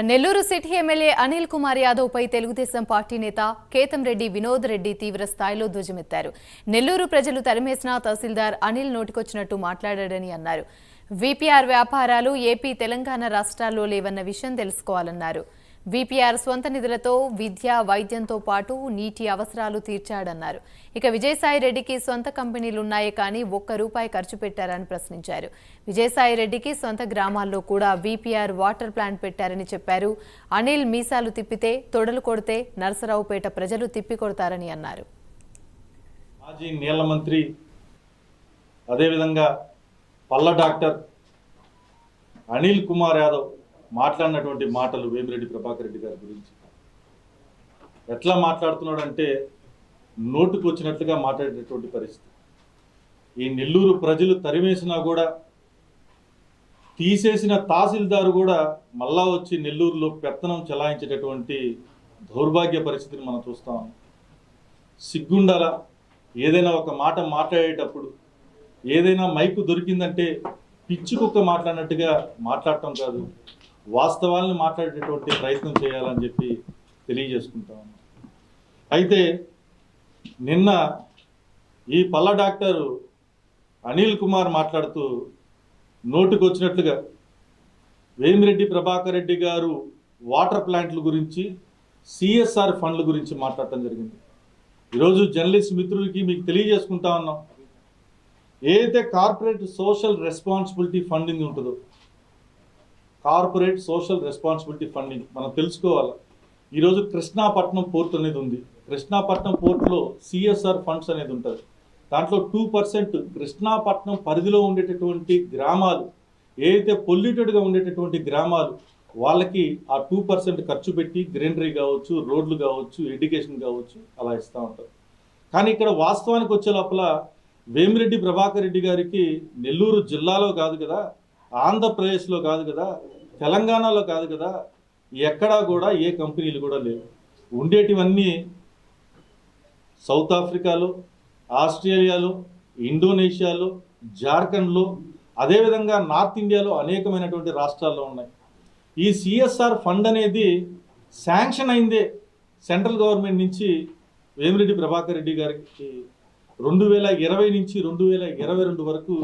Nellore city MLA Anil Kumar Yadav పై Telugu Desam party నేత కేతం రెడ్డి వినోద్ రెడ్డి తీవ్ర స్థాయిలో ధ్వజమెత్తారు. నెల్లూరు ప్రజలు తరిమేసిన తహసీల్దార్ అనిల్ నోటికొచ్చినట్టు మాట్లాడాడని అన్నారు. విపిఆర్ వ్యాపారాలు ఏపీ తెలంగాణ రాష్ట్రాల్లో లేవన్న విషయం తెలుసుకోవాలన్నారు. విపిఆర్ స్వంత నిధులతో విద్య వైద్యంతో పాటు నీటి అవసరాలు తీర్చాడన్నారు. ఇక విజయసాయి రెడ్డికి సొంత కంపెనీలున్నాయే కానీ ఒక్క రూపాయి ఖర్చు పెట్టారని ప్రశ్నించారు. విజయసాయి రెడ్డికి సొంత గ్రామాల్లో కూడా విపిఆర్ వాటర్ ప్లాంట్ పెట్టారని చెప్పారు. అనిల్ మీసాలు తిప్పితే తొడలు కొడితే నరసరావుపేట ప్రజలు తిప్పి కొడతారని అన్నారు. మాజీ నీళ్ళ మంత్రి అదేవిధంగా పల్ల డాక్టర్ అనిల్ కుమార్ యాదవ్ మాట్లాడినటువంటి మాటలు వేమిరెడ్డి ప్రభాకర్ రెడ్డి గారి గురించి. ఎట్లా మాట్లాడుతున్నాడంటే నోటుకు వచ్చినట్లుగా మాట్లాడేటటువంటి పరిస్థితి. ఈ నెల్లూరు ప్రజలు తరిమేసినా కూడా తీసేసిన తహసీల్దారు కూడా మళ్ళా వచ్చి నెల్లూరులో పెత్తనం చెలాయించేటటువంటి దౌర్భాగ్య పరిస్థితిని మనం చూస్తాం సిగ్గుండాల? ఏదైనా ఒక మాట మాట్లాడేటప్పుడు ఏదైనా మైకు దొరికిందంటే పిచ్చి కుక్క మాట్లాడినట్టుగా మాట్లాడటం కాదు. వాస్తవాలను మాట్లాడేటువంటి ప్రయత్నం చేయాలని చెప్పి తెలియజేసుకుంటా ఉన్నాం. అయితే నిన్న ఈ పల్ల డాక్టరు అనిల్ కుమార్ మాట్లాడుతూ నోటుకొచ్చినట్లుగా వేమిరెడ్డి ప్రభాకర్ రెడ్డి గారు వాటర్ ప్లాంట్ల గురించి సిఎస్ఆర్ ఫండ్ల గురించి మాట్లాడటం జరిగింది. ఈరోజు జర్నలిస్ట్ మిత్రులకి మీకు తెలియజేసుకుంటా ఉన్నాం. ఏదైతే కార్పొరేట్ సోషల్ రెస్పాన్సిబిలిటీ ఫండింగ్ ఉంటుందో కార్పొరేట్ సోషల్ రెస్పాన్సిబిలిటీ ఫండింగ్. మనం తెలుసుకోవాలి? ఈరోజు కృష్ణాపట్నం పోర్ట్ అనేది ఉంది. కృష్ణాపట్నం పోర్ట్లో సిఎస్ఆర్ ఫండ్స్ అనేది ఉంటుంది. దాంట్లో టూ పర్సెంట్ కృష్ణాపట్నం పరిధిలో ఉండేటటువంటి గ్రామాలు ఏదైతే పొల్యూటెడ్గా ఉండేటటువంటి గ్రామాలు వాళ్ళకి ఆ టూ పర్సెంట్ ఖర్చు పెట్టి గ్రీనరీ కావచ్చు రోడ్లు కావచ్చు ఎడ్యుకేషన్ కావచ్చు అలా ఇస్తూ ఉంటారు. కానీ ఇక్కడ వాస్తవానికి వచ్చే లోపల వేమిరెడ్డి ప్రభాకర్ రెడ్డి గారికి నెల్లూరు జిల్లాలో కాదు కదా ఆంధ్రప్రదేశ్లో కాదు కదా తెలంగాణలో కాదు కదా ఎక్కడా కూడా ఏ కంపెనీలు కూడా లేవు. ఉండేటివన్నీ సౌత్ ఆఫ్రికాలో ఆస్ట్రేలియాలో ఇండోనేషియాలో జార్ఖండ్లో అదేవిధంగా నార్త్ ఇండియాలో అనేకమైనటువంటి రాష్ట్రాల్లో ఉన్నాయి. ఈ సిఎస్ఆర్ ఫండ్ అనేది శాంక్షన్ అయిందే సెంట్రల్ గవర్నమెంట్ నుంచి వేమిరెడ్డి ప్రభాకర్ రెడ్డి గారికి. రెండు వేల ఇరవై నుంచి రెండు వేల ఇరవై రెండు వరకు